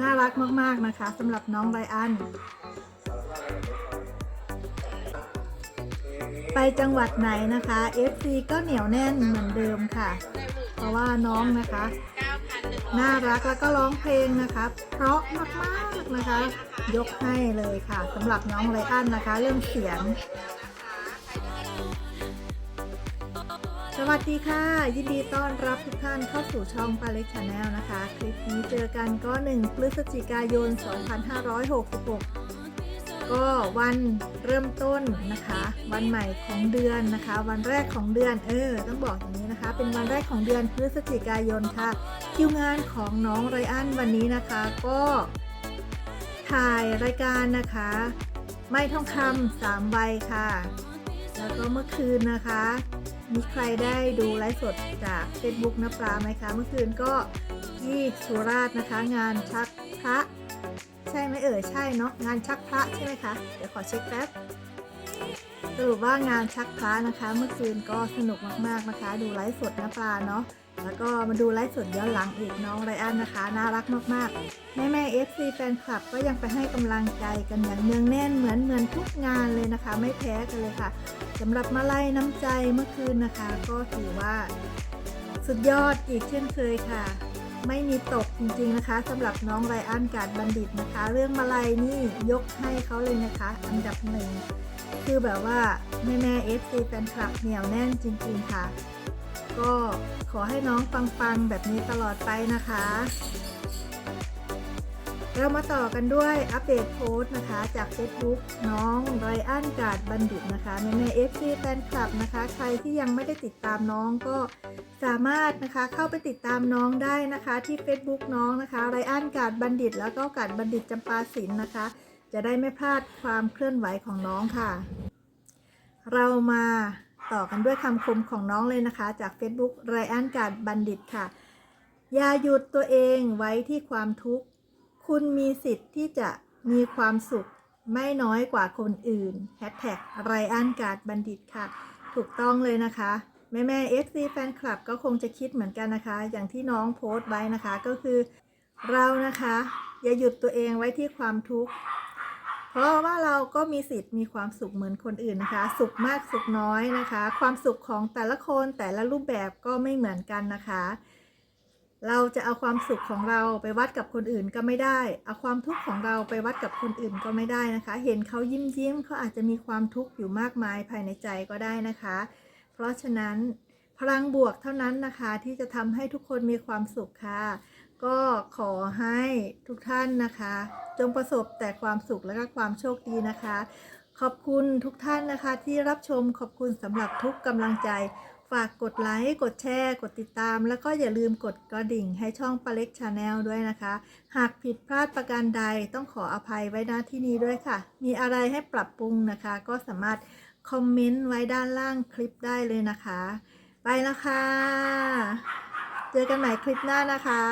น่ารักมาก ๆ นะคะสำหรับน้องไรอัน ไปจังหวัดไหนนะคะ FC ก็เหนียวแน่นเหมือนเดิมค่ะ เพราะว่าน้องนะคะ น่ารักแล้วก็ร้องเพลงนะคะ เพราะมาก ๆ นะคะ ยกให้เลยค่ะสำหรับน้องไรอันนะคะ เรื่องเสียง สวัสดีค่ะ ยินดีต้อนรับทุกท่านเข้าสู่ช่องปาเล็กชาแนลนะคะ คลิปนี้เจอกันก็ 1 พฤศจิกายน 2566 ก็วันเริ่มต้นนะคะ วันใหม่ของเดือนนะคะ วันแรกของเดือนเออต้องบอกอย่างนี้นะคะ เป็นวันแรกของเดือนพฤศจิกายนค่ะ คิวงานของน้องไรอันวันนี้นะคะก็ถ่ายรายการนะคะ ไม่ทองคำสามใบค่ะ แล้วก็เมื่อคืนนะคะ มีใครได้ดูไลฟ์สดจาก Facebook นะปลาไหมคะ เมื่อคืนก็ที่สุราษฎร์นะคะ งานชักพระ ใช่ไหมเอ่ยใช่เนาะงานชักพระใช่ไหมคะ เดี๋ยวขอเช็คแป๊บ สรุปว่างานชักพระนะคะ เมื่อคืนก็สนุกมากๆนะคะ ดูไลฟ์สดนะปลาเนาะแล้วก็มาดูไลฟ์สดย้อนหลังอีกน้องไรอันนะคะ น่ารักมากๆ แม่แม่เอฟซีแฟนคลับก็ยังไปให้กำลังใจกันอย่างเนืองแน่นเหมือนเหมือนทุกงานเลยนะคะ ไม่แพ้กันเลยค่ะสำหรับมาไล่น้ำใจเมื่อคืนนะคะ ก็ถือว่าสุดยอดอีกเช่นเคยค่ะ ไม่มีตกจริงๆนะคะสำหรับน้องไรอันการบัณฑิตนะคะ เรื่องมาลัยนี่ยกให้เขาเลยนะคะ อันดับหนึ่ง คือแบบว่าแม่แม่เอฟซีแฟนคลับเหนียวแน่นจริงๆค่ะ ก็ขอให้น้องปังๆแบบนี้ตลอดไปนะคะ เรามาต่อกันด้วยอัปเดตโพสต์นะคะ จาก Facebook น้องไรอันการบัณฑิตนะคะแม่แม่เอฟซีแฟนคลับนะคะ ใครที่ยังไม่ได้ติดตามน้องก็สามารถนะคะเข้าไปติดตามน้องได้นะคะ ที่ Facebook น้องนะคะไรอันการบัณฑิต แล้วก็การบัณฑิตจำปาสิลนนะคะ จะได้ไม่พลาดความเคลื่อนไหวของน้องค่ะ เรามาต่อกันด้วยคำคมของน้องเลยนะคะ จาก Facebook ไรอันการบัณฑิตค่ะ อย่าหยุดตัวเองไว้ที่ความทุกข์ คุณมีสิทธิ์ที่จะมีความสุขไม่น้อยกว่าคนอื่นแฮชแท็กไรอันการ์ดบัณฑิตค่ะ ถูกต้องเลยนะคะแม่แม่ FC แฟนคลับก็คงจะคิดเหมือนกันนะคะ อย่างที่น้องโพสต์ไว้นะคะก็คือ เรานะคะ อย่าหยุดตัวเองไว้ที่ความทุกข์ เพราะว่าเราก็มีสิทธิ์มีความสุขเหมือนคนอื่นนะคะ สุขมากสุขน้อยนะคะ ความสุขของแต่ละคนแต่ละรูปแบบก็ไม่เหมือนกันนะคะ เราจะเอาความสุขของเราไปวัดกับคนอื่นก็ไม่ได้ เอาความทุกข์ของเราไปวัดกับคนอื่นก็ไม่ได้นะคะ เห็นเขายิ้มยิ้มเขาอาจจะมีความทุกข์อยู่มากมายภายในใจก็ได้นะคะ เพราะฉะนั้นพลังบวกเท่านั้นนะคะที่จะทำให้ทุกคนมีความสุขค่ะ ก็ขอให้ทุกท่านนะคะ จงประสบแต่ความสุขและก็ความโชคดีนะคะ ขอบคุณทุกท่านนะคะ ที่รับชมขอบคุณสำหรับทุกกำลังใจ ฝากกดไลค์กดแชร์ กดติดตาม แล้วก็อย่าลืมกดกระดิ่งให้ช่องปาเล็กชาแนลด้วยนะคะ หากผิดพลาดประการใดต้องขออภัยไว้ณที่นี้ด้วยค่ะ มีอะไรให้ปรับปรุงนะคะ ก็สามารถคอมเมนต์ไว้ด้านล่างคลิปได้เลยนะคะ ไปแล้วค่ะ เจอกันใหม่คลิปหน้านะคะ